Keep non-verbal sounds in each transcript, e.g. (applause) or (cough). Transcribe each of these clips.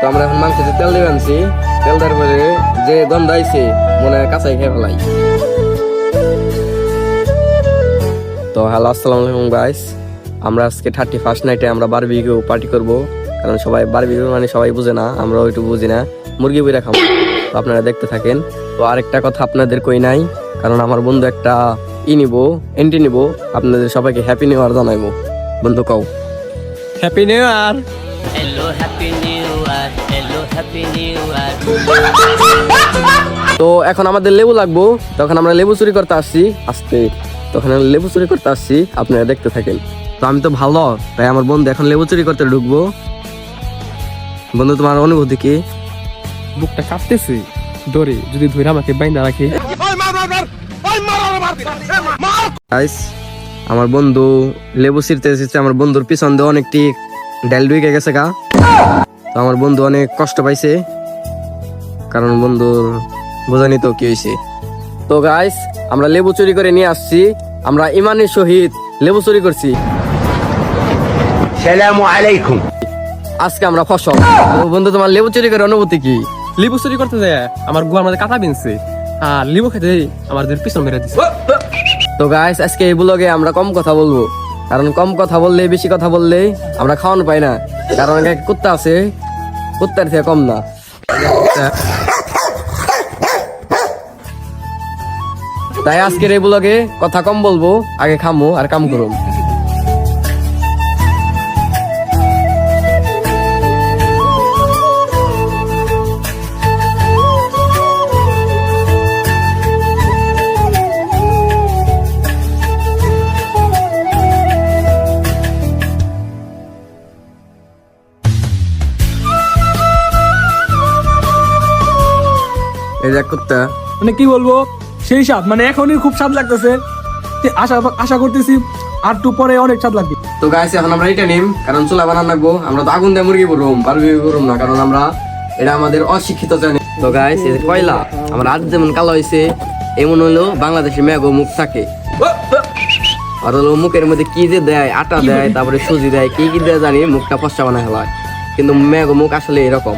তো আমরা এখন মাংসতে তেল দিয়ে আনছি তেল দেওয়ার পরে যে গন্ধ আইছে মনে হয় কাঁচাই খেয়ে ফেলাই। তো হ্যালো আসসালামু আলাইকুম গাইস আমরা আজকে থার্টি ফার্স্ট নাইটে আমরা বারবিকিউ পার্টি করব। কারণ সবাই বারবিকিউ মানে সবাই বুঝে না আমরা একটু বুঝি না। মুরগি বইরা খাব তো আপনারা দেখতে থাকেন। তো আরেকটা কথা আপনাদের কই নাই কারণ আমার বন্ধু একটা ই নিব এন্ট্রি নিব। আপনাদের সবাইকে হ্যাপি নিউ ইয়ার জানাইবো। বন্ধু কও। Happy new year Hello, happy (laughs) তো এখন আমাদের লেবু লাগবো। তখন আমরা লেবু চুরি করতে আসছি। আসতে। তখন আমরা লেবু চুরি করতে আসছি। আপনারা দেখতে থাকেন। তো আমি তো ভালো। তাই আমার বন্ধু এখন লেবু চুরি করতে ঢুকবো। বন্ধু তোমার অনুভূতি কি? বুকটা কাঁপতেছে। দড়ি যদি ধরে আমাকে বাইন্দা রাখে। গাইস আমার বন্ধু লেবু ছিঁড়তে এসেছে। আমার বন্ধুর পিছন দিয়ে অনেকটি ডাল ডুইকে গেছে গা। তো আমার বন্ধু অনেক কষ্ট পাইছে। কারণ বন্ধুর বোঝানি তো কি হয়েছে তো গাইস আমরা লেবু চুরি করে নিয়ে আসছি। আমরা ইমানের সহিত লেবু চুরি করছি। সালামু আলাইকুম। আজকে আমরা ফসল। বন্ধু তোমার লেবু চুরি করে অনুভূতি কি? লেবু চুরি করতে যায় আমার গুয়ার মধ্যে কাটা বিনছে। আর লেবু খেতে আমাদের পিছন মেরে দিছে। তো গাইস আজকে এই ব্লগে আমরা কম কথা বলব। কারণ কম কথা বললে বেশি কথা বললে আমরা খাওয়ানো পাই না। কারণ এখানে কুত্তা আছে। কুত্তার থেকে কম না। তাই আজকের এই ব্লগে কথা কম বলব, আগে খামো আর কাম করুম। এই যে কুত্তা। মানে কি বলব সেই স্বাদ মানে এখনই খুব স্বাদ লাগতেছে। আশা আশা করতেছি আর টু পরে অনেক স্বাদ লাগবে। তো গাইস এখন আমরা এটা নিম কারণ চুলা বানান লাগবো। আমরা তো আগুন দিয়ে মুরগি করুম বারবি না কারণ আমরা এটা আমাদের অশিক্ষিত জানি। তো গাইস এই কয়লা আমার হাত যেমন কালো হয়েছে এমন হলো বাংলাদেশে ম্যাগো মুখ থাকে। আর হলো মুখের মধ্যে কি যে দেয় আটা দেয় তারপরে সুজি দেয় কি কি দেয় জানি মুখটা ফসা বানায় ফেলায় কিন্তু ম্যাগো মুখ আসলে এরকম।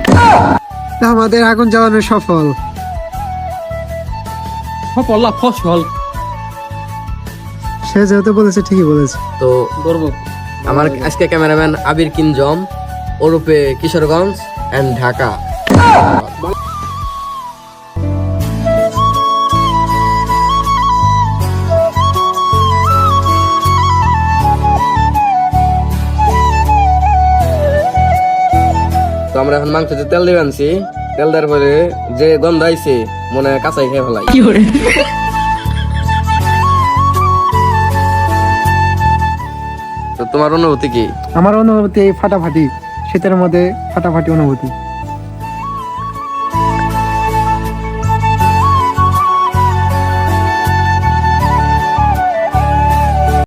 আমাদের আগুন জ্বালানো সফল। ফপল্লা ফসল। সে যেহেতু বলেছে ঠিকই বলেছে। তো আমার আজকে ক্যামেরাম্যান আবির কিনজম ওরূপে কিশোরগঞ্জ অ্যান্ড ঢাকা। তো আমরা এখন মাংসতে তেল দিয়ে আনছি। তেল দেওয়ার পরে যে গন্ধ আইছে মনে হয় কাঁচাই খেয়ে ফেলাই। তো তোমার অনুভূতি কি? আমার অনুভূতি এই ফাটাফাটি শীতের মধ্যে ফাটাফাটি অনুভূতি।